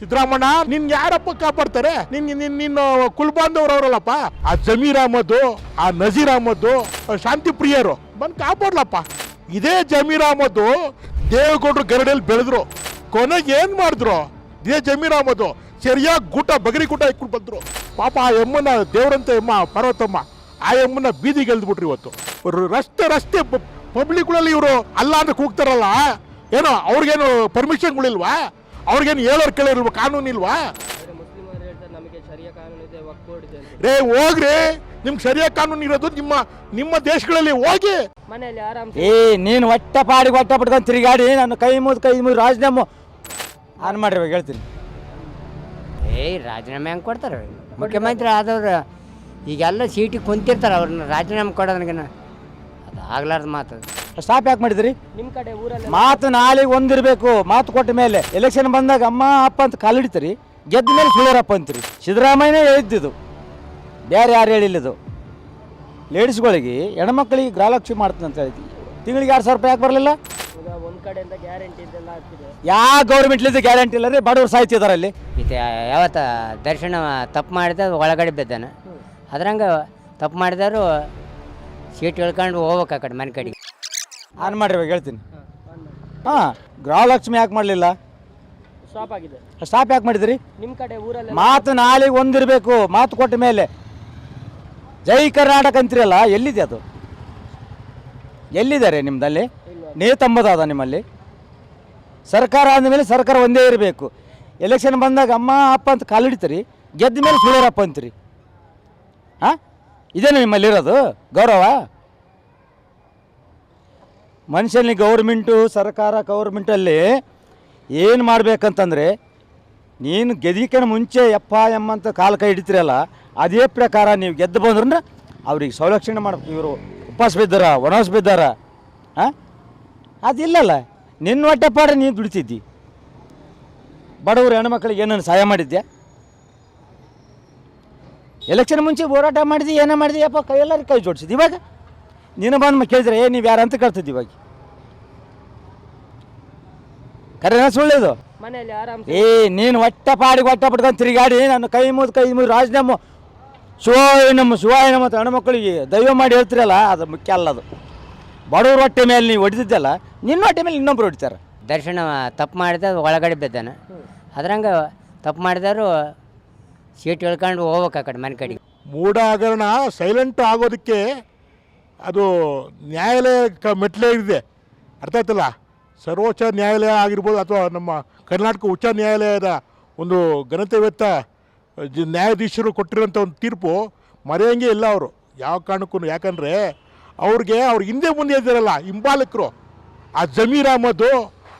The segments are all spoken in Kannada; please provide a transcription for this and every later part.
ಸಿದ್ದರಾಮಣ್ಣ, ನಿನ್ ಯಾರಪ್ಪ ಕಾಪಾಡ್ತಾರೆ? ನಿನ್ ನಿನ್ ನಿನ್ನ ಕುಲ್ಬಾಂಧವ್ರು ಅವರಲ್ಲಪ್ಪ. ಆ ಜಮೀರ್ ಅಹಮದ್, ಆ ನಜೀರ್ ಅಹಮದ್ ಶಾಂತಿ ಪ್ರಿಯರು, ಬಂದು ಕಾಪಾಡ್ಲಪ್ಪ. ಇದೇ ಜಮೀರ್ ಅಹಮದ್ ದೇವೇಗೌಡರು ಗರಡಿಯಲ್ಲಿ ಬೆಳೆದ್ರು. ಕೊನೆಗೆ ಏನ್ ಮಾಡಿದ್ರು? ಇದೇ ಜಮೀರ್ ಅಹಮದ್ ಸರಿಯಾಗಿ ಗೂಟ, ಬಗರಿ ಗೂಟ ಇಟ್ಕೊಂಡು ಬಂದ್ರು. ಪಾಪ ಆ ಎಮ್ಮನ ದೇವರಂತ ಎಮ್ಮ, ಪರ್ವತಮ್ಮ, ಆ ಎಮ್ಮನ ಬೀದಿಗೆ ಬಿಟ್ರಿ ಇವತ್ತು. ರಸ್ತೆ ರಸ್ತೆ ಪಬ್ಲಿಕ್ಗಳಲ್ಲಿ ಇವರು ಅಲ್ಲ ಅಂತ ಕೂಗ್ತಾರಲ್ಲ? ಏನೋ ಅವ್ರಿಗೇನು ಪರ್ಮಿಷನ್ಗಳಿಲ್ವಾ ಅವ್ರಿಗೇನು ಹೇಳೋರ್ ಕೇಳಿರ್ಬೇಕು ಕಾನೂನು ಇಲ್ವಾ? ರೇ ಹೋಗ್ರಿ. ನಿಮ್ಗೆ ಸರಿಯಾಗಿ ಕಾನೂನು ಇರೋದು ನಿಮ್ಮ ನಿಮ್ಮ ದೇಶಗಳಲ್ಲಿ ಹೋಗಿ. ಮನೆಯಲ್ಲಿ ಆರಾಮ್ ಏ ನೀನು ಹೊಟ್ಟೆ ಪಾಡಿಗೆ ಹೊಟ್ಟೆ ಪಡ್ಕೊಂಡು ತಿರುಗಾಡಿ ನನ್ನ ಕೈ ಮುಗಿದು ಕೈ ಮುಗಿದು ರಾಜೀನಾಮೆ ಆನ್ ಮಾಡಿರ್ಬೇಕು ಹೇಳ್ತೀನಿ. ಏಯ್ ರಾಜೀನಾಮೆ ಹೆಂಗೆ ಕೊಡ್ತಾರೆ? ಮುಖ್ಯಮಂತ್ರಿ ಆದವ್ರು ಈಗೆಲ್ಲ ಸೀಟಿಗೆ ಕುಂತಿರ್ತಾರೆ ಅವ್ರನ್ನ ರಾಜೀನಾಮೆ ಕೊಡೋದನ್ಗಿನ. ಅದು ಆಗ್ಲಾರ್ದು ಮಾತು ಅದು. ಸ್ಟಾಪ್ ಯಾಕೆ ಮಾಡಿದ್ರಿ ನಿಮ್ಮ ಕಡೆ ಊರಲ್ಲಿ ಮಾತು ನಾಳೆಗೆ ಒಂದಿರಬೇಕು. ಮಾತು ಕೊಟ್ಟ ಮೇಲೆ ಎಲೆಕ್ಷನ್ ಬಂದಾಗ ಅಮ್ಮ ಅಪ್ಪ ಅಂತ ಕಾಲಿಡ್ತೀರಿ ಗೆದ್ದ ಮೇಲೆ ಸುಳ್ಳರಪ್ಪ ಅಂತೀರಿ. ಸಿದ್ದರಾಮಯ್ಯನೇ ಹೇಳಿದ್ದು. ಬೇರೆ ಯಾರು ಹೇಳಿಲ್ಲದು. ಲೇಡೀಸ್ಗಳಿಗೆ ಹೆಣ್ಮಕ್ಳಿಗೆ ಗೃಹಲಕ್ಷ್ಮಿ ಮಾಡ್ತೀನಿ ಅಂತ ಹೇಳಿದ್ವಿ. ತಿಂಗಳಿಗೆ ಎರಡು ಸಾವಿರ ರೂಪಾಯಿ ಯಾಕೆ ಬರಲಿಲ್ಲ? ಒಂದು ಕಡೆಯಿಂದ ಗ್ಯಾರಂಟಿ ಇದೆಲ್ಲ ಆಗ್ತಿದೆ. ಯಾವ ಗೌರ್ಮೆಂಟ್ಲಿದ್ದು ಗ್ಯಾರಂಟಿ ಇಲ್ಲ ರೀ ಬಡವರು ಸಾಯ್ತಿದಾರೆ ಅಲ್ಲಿ ಯಾವತ್ತ ದರ್ಶನ ತಪ್ಪು ಮಾಡಿದ ಒಳಗಡೆ ಬಿದ್ದಾನೆ. ಅದ್ರಂಗೆ ತಪ್ಪು ಮಾಡಿದವರು ಸೀಟ್ ಹೇಳ್ಕೊಂಡು ಹೋಗ್ಬೇಕು ಆ ಕಡೆ ಮನೆ ಕಡೆಗೆ. ಆನ್ ಮಾಡಿರ್ಬೇಕು ಹೇಳ್ತೀನಿ. ಹಾಂ ಗೃಹಲಕ್ಷ್ಮಿ ಯಾಕೆ ಮಾಡಲಿಲ್ಲ? ಸ್ಟಾಪ್ ಆಗಿದೆ. ಸ್ಟಾಪ್ ಯಾಕೆ ಮಾಡಿದ್ರಿ? ನಿಮ್ಮ ಕಡೆ ಊರಲ್ಲಿ ಮಾತು ನಾಳೆಗೆ ಒಂದಿರಬೇಕು ಮಾತು ಕೊಟ್ಟ ಮೇಲೆ. ಜೈ ಕರ್ನಾಟಕ ಅಂತೀರಲ್ಲ ಎಲ್ಲಿದೆ ಅದು? ಎಲ್ಲಿದ್ದಾರೆ ನಿಮ್ಮದಲ್ಲಿ ನೇತಂಬದಾದ ನಿಮ್ಮಲ್ಲಿ? ಸರ್ಕಾರ ಅಂದಮೇಲೆ ಸರ್ಕಾರ ಒಂದೇ ಇರಬೇಕು. ಎಲೆಕ್ಷನ್ ಬಂದಾಗ ಅಮ್ಮ ಅಪ್ಪ ಅಂತ ಕಾಲಿಡ್ತೀರಿ ಗೆದ್ದ ಮೇಲೆ ಸುಳ್ಳರಪ್ಪ ಅಂತೀರಿ. ಹಾಂ? ಇದೇನು ನಿಮ್ಮಲ್ಲಿರೋದು? ಗೌರವ? ಮನುಷ್ಯನಿಗೆ ಗೌರ್ಮೆಂಟು, ಸರ್ಕಾರ ಗೌರ್ಮೆಂಟಲ್ಲಿ ಏನು ಮಾಡಬೇಕಂತಂದರೆ, ನೀನು ಗೆದಿಕನ ಮುಂಚೆ ಎಪ್ಪ ಎಮ್ಮ ಅಂತ ಕಾಲು ಕೈ ಹಿಡಿತೀರಲ್ಲ, ಅದೇ ಪ್ರಕಾರ ನೀವು ಗೆದ್ದು ಬಂದ್ರೆ ಅವ್ರಿಗೆ ಸಂರಕ್ಷಣೆ ಮಾಡ್ಬೇಕು. ಇವರು ಉಪವಾಸ ಬಿದ್ದಾರ, ವನವಾಸ ಬಿದ್ದಾರ ಹಾಂ ಅದಿಲ್ಲಲ್ಲ. ನಿನ್ನ ಹೊಟ್ಟೆಪಾಡ ನೀನು ದುಡಿತಿದ್ದಿ. ಬಡವರು ಹೆಣ್ಮಕ್ಳಿಗೆ ಏನೇನು ಸಹಾಯ ಮಾಡಿದ್ಯಾ? ಎಲೆಕ್ಷನ್ ಮುಂಚೆ ಹೋರಾಟ ಮಾಡಿದ್ವಿ ಏನೇ ಮಾಡಿದ್ವಿ ಅಪ್ಪ ಕೈ ಎಲ್ಲರಿಗೆ ಕೈ ಜೋಡಿಸಿದ್ವಿ ಇವಾಗ? ನೀನು ಬಂದು ಕೇಳಿದ್ರೆ ಏ ನೀವು ಯಾರು ಅಂತ ಕೇಳ್ತಿದ್ದಿ ಇವಾಗ. ಕರೆನ ಸುಳ್ಳೇದು ಮನೆಯಲ್ಲಿ ಆರಾಮ್ ಏ ನೀನು ಹೊಟ್ಟೆ ಪಾಡಿಗೆ ಹೊಟ್ಟೆ ಪಡ್ಕೊಂಡು ತಿರುಗಾಡಿ ನನ್ನ ಕೈ ಮುಗಿದು ಕೈ ಮುಗಿದು ರಾಜೀನಾಮೆ ಶಿವಾಯ ನಮ್ಮ ಶಿವಾಯ ನಮ್ಮ ಅಂತ ಹೆಣ್ಮಕ್ಳಿಗೆ ದೈವ ಮಾಡಿ ಹೇಳ್ತಿರಲ್ಲ ಅದು ಮುಖ್ಯ ಅಲ್ಲ ಅದು. ಬಡವ್ರ ಹೊಟ್ಟೆ ಮೇಲೆ ನೀವು ಹೊಡೆದಿದ್ದಲ್ಲ ನಿನ್ನ ಹೊಟ್ಟೆ ಮೇಲೆ ಇನ್ನೊಬ್ರು ಹೊಡಿತಾರೆ. ದರ್ಶನ ತಪ್ಪು ಮಾಡಿದ ಒಳಗಡೆ ಬಿದ್ದಾನೆ. ಅದ್ರಂಗೆ ತಪ್ಪು ಮಾಡಿದವರು ಸೀಟ್ ಹೇಳ್ಕೊಂಡು ಹೋಗ್ಬೇಕು ಆ ಕಡೆ ಮನೆ ಕಡೆಗೆ. ಮೂಢ ಹಗರಣ ಸೈಲೆಂಟ್ ಆಗೋದಕ್ಕೆ ಅದು ನ್ಯಾಯಾಲಯ ಕ ಮೆಟ್ಲೇ ಇದೆ. ಅರ್ಥ ಆಯ್ತಲ್ಲ? ಸರ್ವೋಚ್ಚ ನ್ಯಾಯಾಲಯ ಆಗಿರ್ಬೋದು ಅಥವಾ ನಮ್ಮ ಕರ್ನಾಟಕ ಉಚ್ಚ ನ್ಯಾಯಾಲಯದ ಒಂದು ಘನತೆವೆತ್ತ ನ್ಯಾಯಾಧೀಶರು ಕೊಟ್ಟಿರೋಂಥ ಒಂದು ತೀರ್ಪು ಮರೆಯಂಗೆ ಇಲ್ಲ ಅವರು. ಯಾವ ಕಾರಣಕ್ಕೂ ಯಾಕಂದರೆ ಅವ್ರಿಗೆ ಅವ್ರ ಹಿಂದೆ ಮುಂದೆ ಇದ್ದಾರಲ್ಲ, ಹಿಂಬಾಲಕರು. ಆ ಜಮೀರ್ ಅಹಮದ್ದು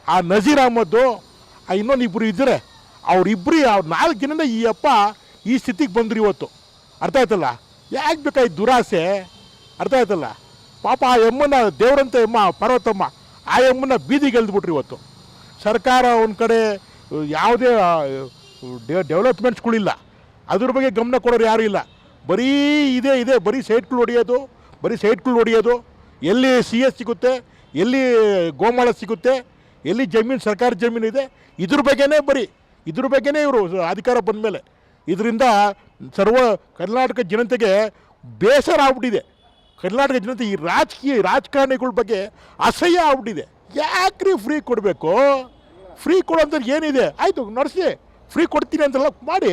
ಆ ನಜೀರ್ ಅಹಮದ್ದು ಆ ಇನ್ನೊಂದು ಇಬ್ಬರು ಇದ್ದರೆ ಅವರಿಬ್ಬರು ಅವ್ರ ನಾಲ್ಕು ದಿನದ ಈ ಅಪ್ಪ ಈ ಸ್ಥಿತಿಗೆ ಬಂದ್ರು ಇವತ್ತು. ಅರ್ಥ ಆಯ್ತಲ್ಲ? ಯಾಕೆ ಬೇಕಾಯ್ತು ದುರಾಸೆ? ಅರ್ಥ ಆಯ್ತಲ್ಲ? ಪಾಪ ಆ ಎಮ್ಮನ ದೇವರಂತ ಎಮ್ಮ, ಪರ್ವತಮ್ಮ, ಆ ಎಮ್ಮನ ಬೀದಿಗೆ ಗೆಲ್ದ್ಬಿಟ್ರಿ ಇವತ್ತು. ಸರ್ಕಾರ ಒಂದು ಕಡೆ, ಯಾವುದೇ ಡೆವಲಪ್ಮೆಂಟ್ಸ್ಗಳಿಲ್ಲ ಅದ್ರ ಬಗ್ಗೆ ಗಮನ ಕೊಡೋರು ಯಾರೂ ಇಲ್ಲ. ಬರೀ ಇದೇ, ಇದೆ, ಬರೀ ಸೈಟ್ಗಳು ಹೊಡೆಯೋದು ಬರೀ ಸೈಟ್ಗಳು ಹೊಡೆಯೋದು ಎಲ್ಲಿ ಸಿ ಎಸ್ ಸಿಗುತ್ತೆ, ಎಲ್ಲಿ ಗೋಮಾಳ ಸಿಗುತ್ತೆ, ಎಲ್ಲಿ ಜಮೀನು, ಸರ್ಕಾರಿ ಜಮೀನು ಇದೆ, ಇದ್ರ ಬಗ್ಗೆನೇ ಬರೀ, ಇದ್ರ ಬಗ್ಗೆನೇ ಇವರು ಅಧಿಕಾರ ಬಂದ ಮೇಲೆ ಇದರಿಂದ ಸರ್ವ ಕರ್ನಾಟಕ ಜನತೆಗೆ ಬೇಸರ ಆಗ್ಬಿಟ್ಟಿದೆ. ಕರ್ನಾಟಕ ಜನತೆ ಈ ರಾಜಕೀಯ ರಾಜಕಾರಣಿಗಳ ಬಗ್ಗೆ ಅಸಹ್ಯ ಆಗ್ಬಿಟ್ಟಿದೆ. ಯಾಕ್ರಿ ಫ್ರೀ ಕೊಡಬೇಕು? ಫ್ರೀ ಕೊಡೋಂಥದ್ದು ಏನಿದೆ? ಆಯಿತು ನಡೆಸಿ. ಫ್ರೀ ಕೊಡ್ತೀನಿ ಅಂತೆಲ್ಲ ಮಾಡಿ.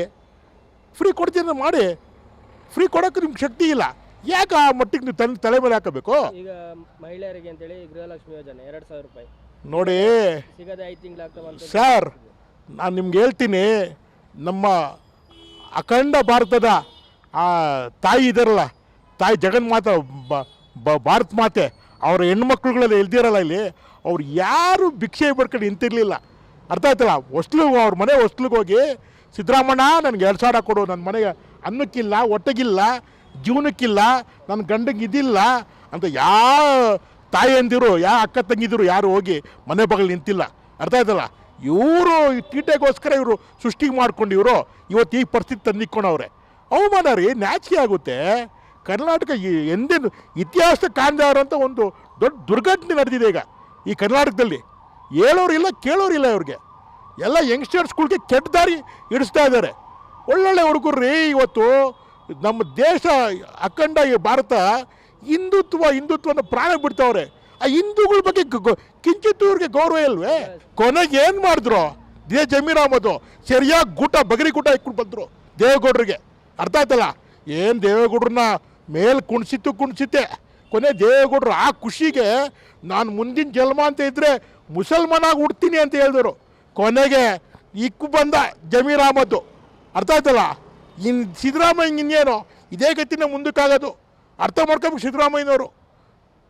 ಫ್ರೀ ಕೊಡ್ತೀನಿ ಅಂತ ಮಾಡಿ. ಫ್ರೀ ಕೊಡೋಕ್ಕೆ ನಿಮ್ಗೆ ಶಕ್ತಿ ಇಲ್ಲ. ಯಾಕೆ ಆ ಮಟ್ಟಿಗೆ ನೀವು ತನ್ನ ತಲೆ ಮೇಲೆ ಹಾಕಬೇಕು? ಈಗ ಮಹಿಳೆಯರಿಗೆ ಅಂತೇಳಿ ಗೃಹಲಕ್ಷ್ಮಿ ಯೋಜನೆ ಎರಡು ಸಾವಿರ ರೂಪಾಯಿ. ನೋಡಿ. ಸಿಗದೆ ಐದು ತಿಂಗಳಾಗ್ತಾವಂತ ಸರ್ ನಾನು ನಿಮ್ಗೆ ಹೇಳ್ತೀನಿ ನಮ್ಮ ಅಖಂಡ ಭಾರತದ ಆ ತಾಯಿ ಇದಾರಲ್ಲ ತಾಯಿ ಜಗನ್ಮಾತ ಭಾರತ ಮಾತೆ, ಅವರ ಹೆಣ್ಮಕ್ಳುಗಳೆಲ್ಲ ಎಲ್ದಿರಲ್ಲ ಇಲ್ಲಿ, ಅವ್ರು ಯಾರು ಭಿಕ್ಷೆ ಬಿಡ್ಕೊಂಡು ನಿಂತಿರಲಿಲ್ಲ. ಅರ್ಥ ಆಯ್ತಲ್ಲ? ಹೊಸ್ಲಿಗೆ ಅವ್ರ ಮನೆ ಹೊಸ್ಲಿಗೆ ಹೋಗಿ, ಸಿದ್ದರಾಮಣ್ಣ, ನನಗೆ ಎರಡು ಸಾವಿರ ಕೊಡು ನನ್ನ ಮನೆಗೆ ಅನ್ನಕ್ಕಿಲ್ಲ, ಒಟ್ಟಗಿಲ್ಲ, ಜೀವನಕ್ಕಿಲ್ಲ ನನ್ನ ಗಂಡಂಗೆ ಇದಿಲ್ಲ ಅಂತ ಯಾವ ತಾಯಿಯಂದಿರು ಯಾವ ಅಕ್ಕ ತಂಗಿದಿರು ಯಾರು ಹೋಗಿ ಮನೆ ಬಗಲು ನಿಂತಿಲ್ಲ. ಅರ್ಥ ಆಯ್ತಲ್ಲ? ಇವರು ಟೀಟೆಗೋಸ್ಕರ ಇವರು ಸೃಷ್ಟಿ ಮಾಡ್ಕೊಂಡು ಇವರು ಇವತ್ತು ಈ ಪರಿಸ್ಥಿತಿ ತಂದಿಕ್ಕೊಂಡವ್ರೆ ಅವಮಾನ ರೀ, ನಾಚಿಕೆ ಆಗುತ್ತೆ. ಕರ್ನಾಟಕ ಎಂದಿನ ಎಂದೇನು ಇತಿಹಾಸ ಕಾಣದೇ ಅಂತ ಒಂದು ದೊಡ್ಡ ದುರ್ಘಟನೆ ನಡೆದಿದೆ ಈಗ ಈ ಕರ್ನಾಟಕದಲ್ಲಿ. ಹೇಳೋರಿಲ್ಲ ಕೇಳೋರಿಲ್ಲ ಇವ್ರಿಗೆ. ಎಲ್ಲ ಯಂಗ್ಸ್ಟರ್ಸ್ಗಳಿಗೆ ಕೆಟ್ಟ ದಾರಿ ಇಡಿಸ್ತಾ ಇದ್ದಾರೆ. ಒಳ್ಳೊಳ್ಳೆ ಹುಡುಗರು ರೀ ಇವತ್ತು. ನಮ್ಮ ದೇಶ ಅಖಂಡ ಈ ಭಾರತ, ಹಿಂದುತ್ವ, ಹಿಂದುತ್ವನ ಪ್ರಾಣ ಬಿಡ್ತಾವ್ರೆ. ಆ ಹಿಂದೂಗಳ ಬಗ್ಗೆ ಗ- ಗ- ಕಿಂಚಿತ್ ಇವ್ರಿಗೆ ಗೌರವ ಇಲ್ವೇ? ಕೊನೆಗೆ ಏನು ಮಾಡಿದ್ರು? ದೇ ಜಮೀರ್ ಅಹಮದು ಸರಿಯಾಗಿ ಗೂಟ, ಬಗರಿ ಗೂಟ ಇಟ್ಕೊಂಡು ಬಂದರು ದೇವೇಗೌಡರಿಗೆ. ಅರ್ಥ ಆಯ್ತಲ್ಲ? ಏನು ದೇವೇಗೌಡ್ರನ್ನ ಮೇಲ್ ಕುಣಿಸಿತ್ತು ಕುಣಿಸಿತ್ತೆ. ಕೊನೆ ದೇವೇಗೌಡರು ಆ ಖುಷಿಗೆ ನಾನು ಮುಂದಿನ ಜನ್ಮ ಅಂತ ಇದ್ದರೆ ಮುಸಲ್ಮಾನಾಗಿ ಹುಡ್ತೀನಿ ಅಂತ ಹೇಳಿದರು. ಕೊನೆಗೆ ಇಕ್ಕು ಬಂದ ಜಮೀರ್ ಅಹಮದ್ದು. ಅರ್ಥ ಆಯ್ತಲ್ಲ? ಇನ್ನು ಸಿದ್ದರಾಮಯ್ಯ ಇನ್ನೇನು? ಇದೇ ಗತಿನ ಮುಂದಕ್ಕಾಗೋದು. ಅರ್ಥ ಮಾಡ್ಕೋಬೇಕು ಸಿದ್ದರಾಮಯ್ಯನವರು.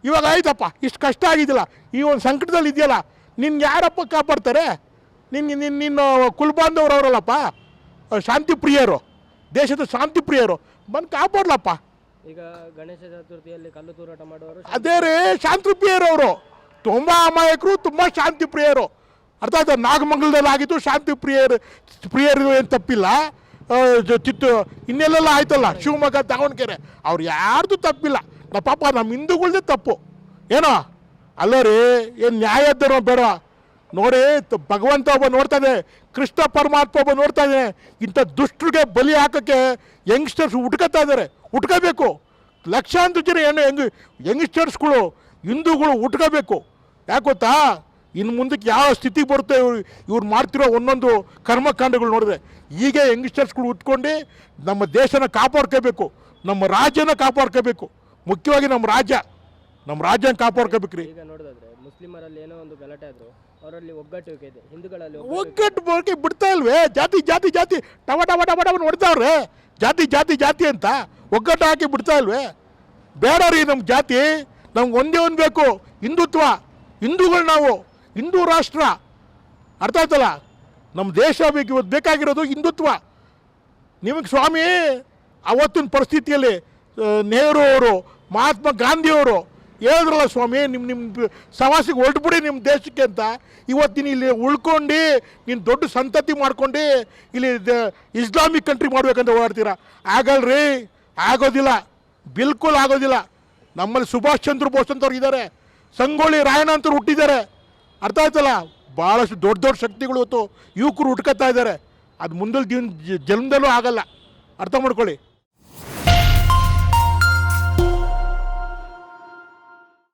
ಇವಾಗ ಆಯ್ತಪ್ಪ, ಇಷ್ಟು ಕಷ್ಟ ಆಗಿದ್ದಿಲ್ಲ ಈ ಒಂದು ಸಂಕಟದಲ್ಲಿ ಇದೆಯಲ್ಲ ನಿನ್ನ ಯಾರಪ್ಪ ಕಾಪಾಡ್ತಾರೆ? ನಿನ್ನ ನಿನ್ನ ನಿನ್ನ ಕುಲ್ಬಾಂಧವ್ರವರಲ್ಲಪ್ಪ ಶಾಂತಿ ಪ್ರಿಯರು, ದೇಶದ ಶಾಂತಿ ಪ್ರಿಯರು, ಬಂದು ಕಾಪಾಡ್ಲಪ್ಪ. ಈಗ ಗಣೇಶ ಚತುರ್ಥಿಯಲ್ಲಿ ಕಲ್ಲು ತೂರಾಟ ಮಾಡುವವರು ಅದೇ ರೀ, ಶಾಂತಿ ಪ್ರಿಯರು ಅವರು. ತುಂಬ ಅಮಾಯಕರು, ತುಂಬ ಶಾಂತಿ ಪ್ರಿಯರು. ಅರ್ಥ ಆಯ್ತಾ? ನಾಗಮಂಗಲದಲ್ಲಿ ಆಗಿತ್ತು ಶಾಂತಿ ಪ್ರಿಯರು ಪ್ರಿಯರು ಏನು ತಪ್ಪಿಲ್ಲ. ಚಿತ್ತು, ಇನ್ನೆಲ್ಲೆಲ್ಲ ಆಯ್ತಲ್ಲ? ಶಿವಮೊಗ್ಗ, ದಾವಣಗೆರೆ. ಅವ್ರು ಯಾರ್ದು ತಪ್ಪಿಲ್ಲ. ನಮ್ಮ ಪಾಪ ನಮ್ಮ ಹಿಂದೂಗಳ್ದೇ ತಪ್ಪು. ಏನೋ? ಅಲ್ಲ ರೀ, ಏನು ನ್ಯಾಯ ಇದ್ದಾರೋ ಬೇಡ ನೋಡಿ ಭಗವಂತ ಒಬ್ಬ ನೋಡ್ತಾನೆ ಕೃಷ್ಣ ಪರಮಾತ್ಮ ಒಬ್ಬ ನೋಡ್ತಾ ಇದ್ದಾನೆ ಇಂಥ ದುಷ್ಟರಿಗೆ ಬಲಿ ಹಾಕೋಕ್ಕೆ ಯಂಗ್ಸ್ಟರ್ಸ್ ಹುಡ್ಕತ್ತಾ ಇದ್ದಾರೆ ಹುಟ್ಕೋಬೇಕು ಲಕ್ಷಾಂತರ ಜನ ಏನು ಹೆಂಗ್ ಯಂಗ್ಸ್ಟರ್ಸ್ಗಳು, ಹಿಂದೂಗಳು ಉಟ್ಕೋಬೇಕು. ಯಾಕೆ ಗೊತ್ತಾ? ಇನ್ನು ಮುಂದಕ್ಕೆ ಯಾವ ಸ್ಥಿತಿಗೆ ಬರುತ್ತೆ ಇವ್ರು ಇವ್ರು ಮಾಡ್ತಿರೋ ಒಂದೊಂದು ಕರ್ಮಕಾಂಡಗಳು ನೋಡಿದ್ರೆ. ಈಗ ಯಂಗ್ಸ್ಟರ್ಸ್ಗಳು ಉಟ್ಕೊಂಡು ನಮ್ಮ ದೇಶನ ಕಾಪಾಡ್ಕೋಬೇಕು. ನಮ್ಮ ರಾಜ್ಯನ ಕಾಪಾಡ್ಕೋಬೇಕು. ಮುಖ್ಯವಾಗಿ ನಮ್ಮ ರಾಜ್ಯ. ನಮ್ಮ ರಾಜ್ಯನ ಕಾಪಾಡ್ಕೋಬೇಕು ರೀ ಮುಸ್ಲಿಮರಲ್ಲಿ ಏನೋ ಒಂದು ಗಲಾಟೆ ಆದ್ರು ಅವರಲ್ಲಿ ಒಗ್ಗಟ್ಟು ಇದೆ. ಹಿಂದೂಗಳಲ್ಲಿ ಒಗ್ಗಟ್ಟು ಬೋಕೆ ಬಿಡ್ತಾ ಇಲ್ವೇ? ಜಾತಿ ಜಾತಿ ಜಾತಿ. ಟವ ಟವ ಟವ ಟವ ನೋಡ್ತಾವ್ರೆ ಜಾತಿ ಜಾತಿ ಜಾತಿ ಅಂತ ಒಗ್ಗಟ್ಟು ಹಾಕಿ ಬಿಡ್ತಾ ಇಲ್ವೇ? ಬೇಡ ರೀ ನಮ್ಮ ಜಾತಿ. ನಮ್ಗೆ ಒಂದೇ ಒಂದು ಬೇಕು. ಹಿಂದುತ್ವ. ಹಿಂದೂಗಳು ನಾವು. ಹಿಂದೂ ರಾಷ್ಟ್ರ. ಅರ್ಥ ಆಯ್ತಲ್ಲ? ನಮ್ಮ ದೇಶ ಬೇಕು ಇವತ್ತು ಬೇಕಾಗಿರೋದು ಹಿಂದುತ್ವ. ನಿಮಗೆ ಸ್ವಾಮಿ ಅವತ್ತಿನ ಪರಿಸ್ಥಿತಿಯಲ್ಲಿ ನೆಹರು ಅವರು ಮಹಾತ್ಮ ಗಾಂಧಿಯವರು ಹೇಳಿದ್ರಲ್ಲ ಸ್ವಾಮಿ ನಿಮ್ಮ ನಿಮ್ಮ ಸವಾಸಿಗೆ ಹೊರಟ್ಬಿಡಿ ನಿಮ್ಮ ದೇಶಕ್ಕೆ ಅಂತ. ಇವತ್ತಿನ ಇಲ್ಲಿ ಉಳ್ಕೊಂಡು, ನೀನು ದೊಡ್ಡ ಸಂತತಿ ಮಾಡ್ಕೊಂಡು ಇಲ್ಲಿ ಇಸ್ಲಾಮಿಕ್ ಕಂಟ್ರಿ ಮಾಡ್ಬೇಕಂತ ಓಡಾಡ್ತೀರಾ? ಆಗಲ್ರಿ, ಆಗೋದಿಲ್ಲ. ಬಿಲ್ಕುಲ್ ಆಗೋದಿಲ್ಲ. ನಮ್ಮಲ್ಲಿ ಸುಭಾಷ್ ಚಂದ್ರ ಬೋಸ್ ಅಂತವ್ರು ಇದ್ದಾರೆ ಸಂಗೊಳ್ಳಿ ರಾಯಣ್ಣ ಅಂತವ್ರು ಹುಟ್ಟಿದ್ದಾರೆ. ಅರ್ಥ ಆಯ್ತಲ್ಲ? ಭಾಳಷ್ಟು ದೊಡ್ಡ ದೊಡ್ಡ ಶಕ್ತಿಗಳು ಇವತ್ತು ಯುವಕರು ಹುಟ್ಕೋತಾ ಇದ್ದಾರೆ. ಅದು ಮುಂದಲ್ ದಿನ ಜನ್ಮದಲ್ಲೂ ಆಗಲ್ಲ. ಅರ್ಥ ಮಾಡ್ಕೊಳ್ಳಿ.